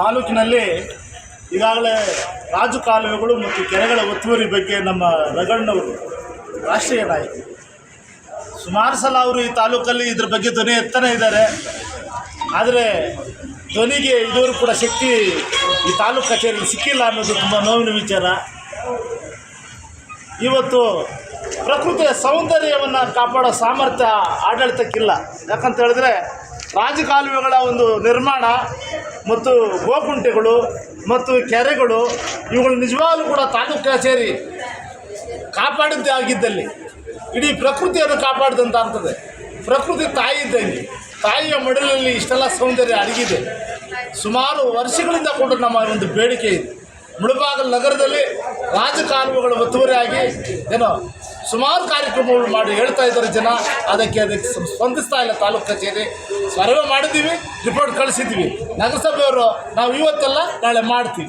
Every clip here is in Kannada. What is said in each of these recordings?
ತಾಲೂಕಿನಲ್ಲಿ ಈಗಾಗಲೇ ರಾಜು ಕಾಲುವೆಗಳು ಮತ್ತು ಕೆರೆಗಳ ಒತ್ತುವರಿ ಬಗ್ಗೆ ನಮ್ಮ ರಗಣ್ಣವರು, ರಾಷ್ಟ್ರೀಯ ನಾಯಕರು. ಸುಮಾರು ಸಲ ಅವರು ಈ ತಾಲೂಕಲ್ಲಿ ಇದ್ರ ಬಗ್ಗೆ ಧ್ವನಿ ಎತ್ತನೇ ಇದ್ದಾರೆ. ಆದರೆ ಧ್ವನಿಗೆ ಇದುವರೆಗೂ ಕೂಡ ಶಕ್ತಿ ಈ ತಾಲೂಕು ಕಚೇರಿಯಲ್ಲಿ ಸಿಕ್ಕಿಲ್ಲ ಅನ್ನೋದು ತುಂಬ ನೋವಿನ ವಿಚಾರ. ಇವತ್ತು ಪ್ರಕೃತಿಯ ಸೌಂದರ್ಯವನ್ನು ಕಾಪಾಡೋ ಸಾಮರ್ಥ್ಯ ಆಡಳಿತಕ್ಕಿಲ್ಲ. ಯಾಕಂತ ಹೇಳಿದ್ರೆ ರಾಜಕಾಲುವೆಗಳ ಒಂದು ನಿರ್ಮಾಣ ಮತ್ತು ಗೋಕುಂಟೆಗಳು ಮತ್ತು ಕೆರೆಗಳು, ಇವುಗಳು ನಿಜವಾಗಲೂ ಕೂಡ ತಾಲೂಕು ಕಚೇರಿ ಕಾಪಾಡಿದ್ದೇ ಆಗಿದ್ದಲ್ಲಿ. ಇಡೀ ಪ್ರಕೃತಿಯನ್ನು ಕಾಪಾಡಿದಂತ ಅಂತದೆ. ಪ್ರಕೃತಿ ತಾಯಿ ಇದ್ದಂಗೆ. ತಾಯಿಯ ಮಡಿಲಲ್ಲಿ ಇಷ್ಟೆಲ್ಲ ಸೌಂದರ್ಯ ಅಡಗಿದೆ. ಸುಮಾರು ವರ್ಷಗಳಿಂದ ಕೂಡ ನಮ್ಮ ಒಂದು ಬೇಡಿಕೆ ಇದೆ. ಮುಳುಬಾಗಲ್ ನಗರದಲ್ಲಿ ರಾಜಕಾಲುವೆಗಳು ಒತ್ತುವರಿಯಾಗಿ, ಏನೋ ಸುಮಾರು ಕಾರ್ಯಕ್ರಮಗಳು ಮಾಡಿ ಹೇಳ್ತಾ ಇದ್ದಾರೆ ಜನ. ಅದಕ್ಕೆ ಅದಕ್ಕೆ ಸ್ಪ- ಸ್ಪಂದಿಸ್ತಾ ಇಲ್ಲ ತಾಲೂಕು ಕಚೇರಿ. ಸರ್ವೆ ಮಾಡಿದ್ದೀವಿ ರಿಪೋರ್ಟ್ ಕಳಿಸಿದ್ದೀವಿ. ನಗರಸಭೆಯವರು ನಾವು ಇವತ್ತಲ್ಲ, ನಾಳೆ ಮಾಡ್ತೀವಿ.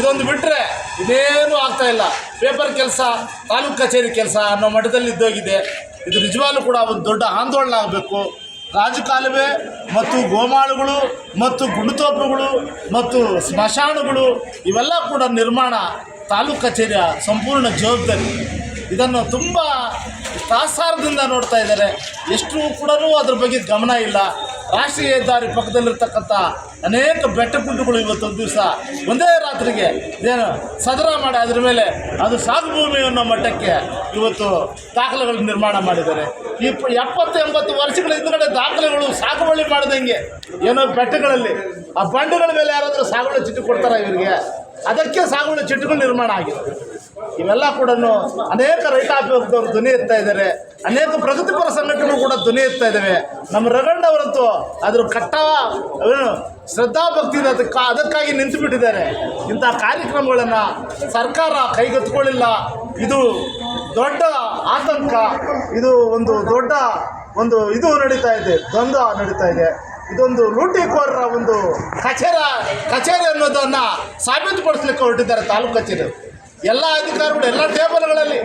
ಇದೊಂದು ಬಿಟ್ಟರೆ ಇದೇನೂ ಆಗ್ತಾ ಇಲ್ಲ. ಪೇಪರ್ ಕೆಲಸ, ತಾಲೂಕು ಕಚೇರಿ ಕೆಲಸ ಅನ್ನೋ ಮಟ್ಟದಲ್ಲಿ ಇದ್ದೋಗಿದೆ. ಇದು ನಿಜವಾಗ್ಲೂ ಕೂಡ ಒಂದು ದೊಡ್ಡ ಆಂದೋಲನ ಆಗಬೇಕು. ರಾಜಕಾಲುವೆ ಮತ್ತು ಗೋಮಾಳುಗಳು ಮತ್ತು ಗುಂಡುತೋಪುಗಳು ಮತ್ತು ಸ್ಮಶಾನಗಳು ಇವೆಲ್ಲ ಕೂಡ ನಿರ್ಮಾಣ ತಾಲೂಕು ಕಚೇರಿಯ ಸಂಪೂರ್ಣ ಜವಾಬ್ದಾರಿ. ಇದನ್ನು ತುಂಬ ತಾಸಾರದಿಂದ ನೋಡ್ತಾ ಇದ್ದಾರೆ. ಎಷ್ಟು ಕೂಡ ಅದ್ರ ಬಗ್ಗೆ ಗಮನ ಇಲ್ಲ. ರಾಷ್ಟ್ರೀಯ ಹೆದ್ದಾರಿ ಪಕ್ಕದಲ್ಲಿರ್ತಕ್ಕಂಥ ಅನೇಕ ಬೆಟ್ಟ ಗುಡ್ಡಗಳು ಇವತ್ತೊಂದು ದಿವಸ ಒಂದೇ ರಾತ್ರಿಗೆ ಏನು ಸದರ ಮಾಡಿ ಅದ್ರ ಮೇಲೆ ಅದು ಸಾಗುಭೂಮಿ ಅನ್ನೋ ಮಟ್ಟಕ್ಕೆ ಇವತ್ತು ದಾಖಲೆಗಳು ನಿರ್ಮಾಣ ಮಾಡಿದ್ದಾರೆ. ಈ ಎಪ್ಪತ್ತು ಎಂಬತ್ತು ವರ್ಷಗಳ ಹಿಂದ್ಗಡೆ ದಾಖಲೆಗಳು ಸಾಗುವಳಿ ಮಾಡ್ದಂಗೆ ಏನೋ ಬೆಟ್ಟಗಳಲ್ಲಿ ಆ ಬಂಡೆಗಳ ಮೇಲೆ ಯಾರಾದರೂ ಸಾಗುವಳಿ ಚಿಟ್ಟು ಕೊಡ್ತಾರ ಇವರಿಗೆ? ಅದಕ್ಕೆ ಸಾಗುವಳಿ ಚಿಟ್ಟುಗಳು ನಿರ್ಮಾಣ ಆಗಿದೆ ಇವೆಲ್ಲ ಕೂಡ ಅನೇಕ ರೈತ ಆಪದವರು ಧ್ವನಿ ಎತ್ತಾ ಇದ್ದಾರೆ ಅನೇಕ ಪ್ರಗತಿಪರ ಸಂಘಟನೆಗಳು ಕೂಡ ಧ್ವನಿ ಎತ್ತಾ ಇದ್ದಾವೆ ನಮ್ಮ ರಗಣ್ಣವರಂತೂ ಅದ್ರ ಕಟ್ಟ ಶ್ರದ್ಧಾಭಕ್ತಿಯಿಂದ ಅದಕ್ಕೆ ಅದಕ್ಕಾಗಿ ನಿಂತು ಬಿಟ್ಟಿದ್ದಾರೆ ಇಂಥ ಕಾರ್ಯಕ್ರಮಗಳನ್ನು ಸರ್ಕಾರ ಕೈಗೆತ್ತಿಕೊಳ್ಳಿಲ್ಲ. ಇದು ದೊಡ್ಡ ಆತಂಕ. ಇದು ಒಂದು ದೊಡ್ಡ ಒಂದು ಇದು ನಡೀತಾ ಇದೆ, ದ್ವಂದ್ವ ನಡೀತಾ ಇದೆ. ಇದೊಂದು ಲೂಟಿಕೋರರ ಒಂದು ಕಚೇರ ಕಚೇರಿ ಅನ್ನೋದನ್ನು ಸಾಬೀತುಪಡಿಸ್ಲಿಕ್ಕೆ ಹೊರಟಿದ್ದಾರೆ ತಾಲೂಕು ಕಚೇರಿ ಎಲ್ಲ ಅಧಿಕಾರಿಗಳು, ಎಲ್ಲ ಟೇಬಲ್ಗಳಲ್ಲಿ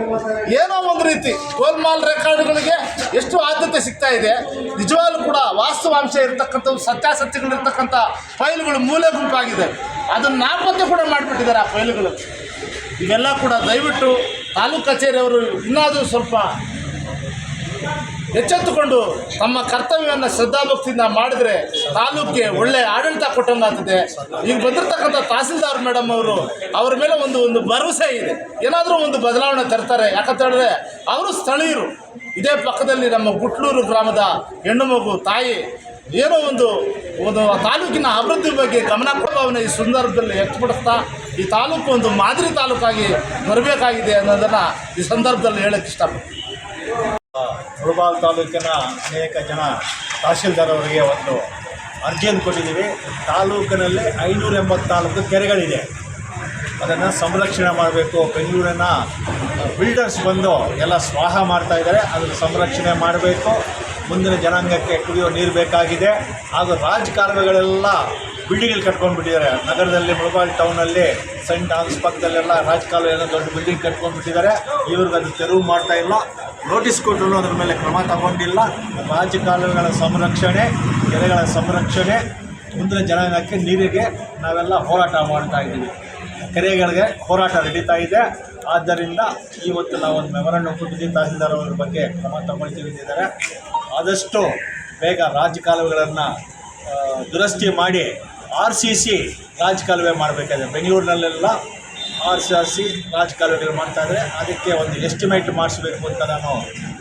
ಏನೋ ಒಂದು ರೀತಿ ಗೋಲ್ಮಾಲ್ ರೆಕಾರ್ಡ್ಗಳಿಗೆ ಎಷ್ಟು ಆದ್ಯತೆ ಸಿಗ್ತಾ ಇದೆ. ನಿಜವಾಗ್ಲೂ ಕೂಡ ವಾಸ್ತವಾಂಶ ಇರತಕ್ಕಂಥ, ಸತ್ಯಾಸತ್ಯಗಳಿರ್ತಕ್ಕಂಥ ಫೈಲ್ಗಳು ಮೂಲೆ ಗುಂಪಾಗಿದೆ. ಅದನ್ನು ನಾಪತ್ತೆ ಕೂಡ ಮಾಡಿಬಿಟ್ಟಿದ್ದಾರೆ ಆ ಫೈಲ್ಗಳು. ಇವೆಲ್ಲ ಕೂಡ ದಯವಿಟ್ಟು ತಾಲೂಕು ಕಚೇರಿಯವರು ಇನ್ನಾದರೂ ಸ್ವಲ್ಪ ಎಚ್ಚೆತ್ತುಕೊಂಡು ತಮ್ಮ ಕರ್ತವ್ಯವನ್ನು ಶ್ರದ್ಧಾಭಕ್ತಿಯಿಂದ ಮಾಡಿದ್ರೆ ತಾಲೂಕಿಗೆ ಒಳ್ಳೆ ಆಡಳಿತ ಕೊಟ್ಟಂಗಾಗ್ತದೆ. ಈಗ ಬಂದಿರತಕ್ಕಂಥ ತಹಸೀಲ್ದಾರ್ ಮೇಡಮ್ ಅವರು, ಅವರ ಮೇಲೆ ಒಂದು ಒಂದು ಭರವಸೆ ಇದೆ. ಏನಾದರೂ ಒಂದು ಬದಲಾವಣೆ ತರ್ತಾರೆ. ಯಾಕಂತ ಹೇಳಿದ್ರೆ, ಅವರು ಸ್ಥಳೀಯರು. ಇದೇ ಪಕ್ಕದಲ್ಲಿ ನಮ್ಮ ಗುಟ್ಲೂರು ಗ್ರಾಮದ ಹೆಣ್ಣು ಮಗು, ತಾಯಿ, ಏನೋ ಒಂದು ಒಂದು ತಾಲೂಕಿನ ಅಭಿವೃದ್ಧಿ ಬಗ್ಗೆ ಗಮನ ಕೊಡುವವನ್ನ ಈ ಸಂದರ್ಭದಲ್ಲಿ ವ್ಯಕ್ತಪಡಿಸ್ತಾ, ಈ ತಾಲೂಕು ಒಂದು ಮಾದರಿ ತಾಲೂಕಾಗಿ ಬರಬೇಕಾಗಿದೆ ಅನ್ನೋದನ್ನು ಈ ಸಂದರ್ಭದಲ್ಲಿ ಹೇಳಕ್ಕೆ ಇಷ್ಟಪಡ್ತೀನಿ. ಮುಳಬಾಲ್ ತಾಲೂಕಿನ ಅನೇಕ ಜನ ತಹಶೀಲ್ದಾರ್ ಅವರಿಗೆ ಒಂದು ಅರ್ಜಿಯನ್ನು ಕೊಟ್ಟಿದ್ದೀವಿ. ತಾಲೂಕಿನಲ್ಲಿ ಐನೂರ ಎಂಬತ್ನಾಲ್ಕು ಕೆರೆಗಳಿದೆ. ಅದನ್ನು ಸಂರಕ್ಷಣೆ ಮಾಡಬೇಕು. ಬೆಂಗಳೂರಿನ ಬಿಲ್ಡರ್ಸ್ ಬಂದು ಎಲ್ಲ ಸ್ವಾಹ ಮಾಡ್ತಾ ಇದ್ದಾರೆ. ಅದನ್ನು ಸಂರಕ್ಷಣೆ ಮಾಡಬೇಕು. ಮುಂದಿನ ಜನಾಂಗಕ್ಕೆ ಕುಡಿಯೋ ನೀರು ಬೇಕಾಗಿದೆ. ಹಾಗೂ ರಾಜಕಾಲುವೆಗಳೆಲ್ಲ ಬಿಲ್ಡಿಂಗಲ್ಲಿ ಕಟ್ಕೊಂಡ್ಬಿಟ್ಟಿದ್ದಾರೆ ನಗರದಲ್ಲಿ ಮುಳಬಾಲ್ ಟೌನಲ್ಲಿ ಸೆಂಟ್ ಆನ್ಸ್ ಪಕ್ಕದಲ್ಲೆಲ್ಲ ರಾಜಕಾಲುವೆಲ್ಲ ದೊಡ್ಡ ಬಿಲ್ಡಿಂಗ್ ಕಟ್ಕೊಂಡ್ಬಿಟ್ಟಿದ್ದಾರೆ ಇವ್ರಿಗೆ ಅದು ತೆರವು ಮಾಡ್ತಾ ಇಲ್ಲ. ನೋಟಿಸ್ ಕೊಟ್ಟರು, ಅದರ ಮೇಲೆ ಕ್ರಮ ತಗೊಂಡಿಲ್ಲ. ರಾಜಕಾಲುವೆಗಳ ಸಂರಕ್ಷಣೆ, ಕೆರೆಗಳ ಸಂರಕ್ಷಣೆ, ಮುಂದಿನ ಜನಾಂಗಕ್ಕೆ ನೀರಿಗೆ ನಾವೆಲ್ಲ ಹೋರಾಟ ಮಾಡ್ತಾ ಇದ್ದೀವಿ. ಕೆರೆಗಳಿಗೆ ಹೋರಾಟ ನಡೀತಾ ಇದೆ. ಆದ್ದರಿಂದ ಇವತ್ತು ನಾವು ಒಂದು ಮೆಮೊರಂಡಮ್ ಕೊಟ್ಟಿದ್ದೀವಿ. ತಹಸೀಲ್ದಾರ್ ಅವರ ಬಗ್ಗೆ ಕ್ರಮ ತಗೊಳ್ತೀವಿ ಅಂತಿದ್ದಾರೆ. ಆದಷ್ಟು ಬೇಗ ರಾಜಕಾಲುವೆಗಳನ್ನು ದುರಸ್ತಿ ಮಾಡಿ ಆರ್ ಸಿ ಸಿ ರಾಜಕಾಲುವೆ ಮಾಡಬೇಕಾದ್ರೆ ಬೆಂಗಳೂರಿನಲ್ಲೆಲ್ಲ ಆರ್ ಸಿ ಆರ್ ಸಿ ರಾಜಕಾಲುವೆಗಳು ಮಾಡ್ತಾ ಇದ್ದಾರೆ. ಅದಕ್ಕೆ ಒಂದು ಎಸ್ಟಿಮೇಟ್ ಮಾಡಿಸ್ಬೇಕು ಅಂತ ನಾನು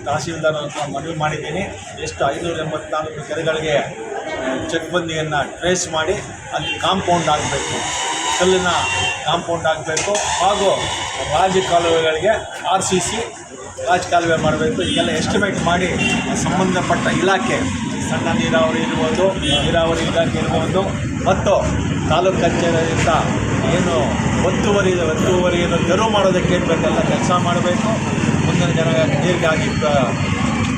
ತಹಸೀಲ್ದಾರ್ ಮನವಿ ಮಾಡಿದ್ದೀನಿ. ಎಷ್ಟು ಐನೂರ ಎಂಬತ್ನಾಲ್ಕು ಕೆರೆಗಳಿಗೆ ಚೆಕ್ಬಂದಿಯನ್ನು ಟ್ರೇಸ್ ಮಾಡಿ ಅಲ್ಲಿ ಕಾಂಪೌಂಡ್ ಆಗಬೇಕು. ಕಲ್ಲಿನ ಕಾಂಪೌಂಡ್ ಆಗಬೇಕು. ಹಾಗೂ ರಾಜಕಾಲುವೆಗಳಿಗೆ ಆರ್ ಸಿ ಸಿ ರಾಜಕಾಲುವೆ ಮಾಡಬೇಕು. ಈಗೆಲ್ಲ ಎಸ್ಟಿಮೇಟ್ ಮಾಡಿ ಸಂಬಂಧಪಟ್ಟ ಇಲಾಖೆ, ಸಣ್ಣ ನೀರಾವರಿ ಇರ್ಬೋದು, ನೀರಾವರಿ ಇಲಾಖೆ ಇರ್ಬೋದು. ಮತ್ತು ತಾಲೂಕು ಕಚೇರಿಯಿಂದ ಏನು ಒತ್ತುವರಿ ಒತ್ತುವರಿಯನ್ನು ತೆರವು ಮಾಡೋದಕ್ಕೆ ಏನು ಬೇಕಲ್ಲ, ಕೆಲಸ ಮಾಡಬೇಕು. ಮುಂದಿನ ಜನ ದೀರ್ಘಾಗಿ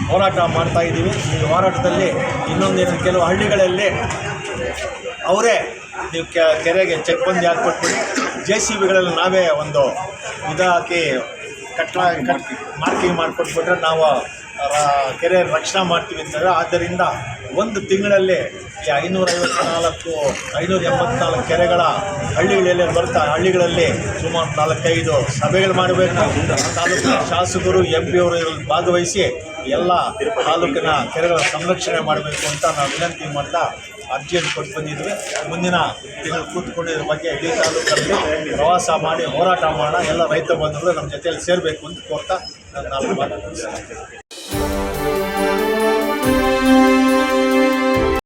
ಹೋರಾಟ ಮಾಡ್ತಾ ಇದ್ದೀವಿ. ಈ ಹೋರಾಟದಲ್ಲಿ ಇನ್ನೊಂದೇನು, ಕೆಲವು ಹಳ್ಳಿಗಳಲ್ಲಿ ಅವರೇ ನೀವು ಕೆರೆಗೆ ಚೆಕ್ ಬಂದಿ ಹಾಕ್ಕೊಟ್ಬಿಡಿ ಜೆ ಸಿ ಬಿಗಳಲ್ಲಿ ನಾವೇ ಒಂದು ಇದು ಹಾಕಿ ಕಟ್ಲಾ, ಕಟ್ ಮಾರ್ಕಿಂಗ್ ಮಾಡಿಕೊಟ್ಬಿಟ್ರೆ ನಾವು ಕೆರೆ ರಕ್ಷಣೆ ಮಾಡ್ತೀವಿ ಅಂತಂದರೆ ಆದ್ದರಿಂದ ಒಂದು ತಿಂಗಳಲ್ಲಿ ಈ ಐನೂರ ಐವತ್ನಾಲ್ಕು ಐನೂರ ಎಂಬತ್ನಾಲ್ಕು ಕೆರೆಗಳ ಹಳ್ಳಿಗಳಲ್ಲಿ ಬರ್ತಾ, ಹಳ್ಳಿಗಳಲ್ಲಿ ಸುಮಾರು ನಾಲ್ಕೈದು ಸಭೆಗಳು ಮಾಡಬೇಕು. ತಾಲೂಕಿನ ಶಾಸಕರು, ಎಂ ಪಿ ಅವರು ಭಾಗವಹಿಸಿ ಎಲ್ಲ ತಾಲೂಕಿನ ಕೆರೆಗಳ ಸಂರಕ್ಷಣೆ ಮಾಡಬೇಕು ಅಂತ ನಾವು ವಿನಂತಿ ಮಾಡ್ತಾ ಅರ್ಜಿಯನ್ನು ಕೊಟ್ಟು ಬಂದಿದ್ವಿ. ಮುಂದಿನ ತಿಂಗಳು ಕೂತ್ಕೊಂಡು ಇದ್ರ ಬಗ್ಗೆ ಇಡೀ ತಾಲೂಕಲ್ಲಿ ಪ್ರವಾಸ ಮಾಡಿ ಹೋರಾಟ ಮಾಡೋಣ. ಎಲ್ಲ ರೈತ ಬಂಧುಗಳು ನಮ್ಮ ಜೊತೆಯಲ್ಲಿ ಸೇರಬೇಕು ಅಂತ ಕೋರ್ತಾ ನಾನು ನಾಲ್ಕು.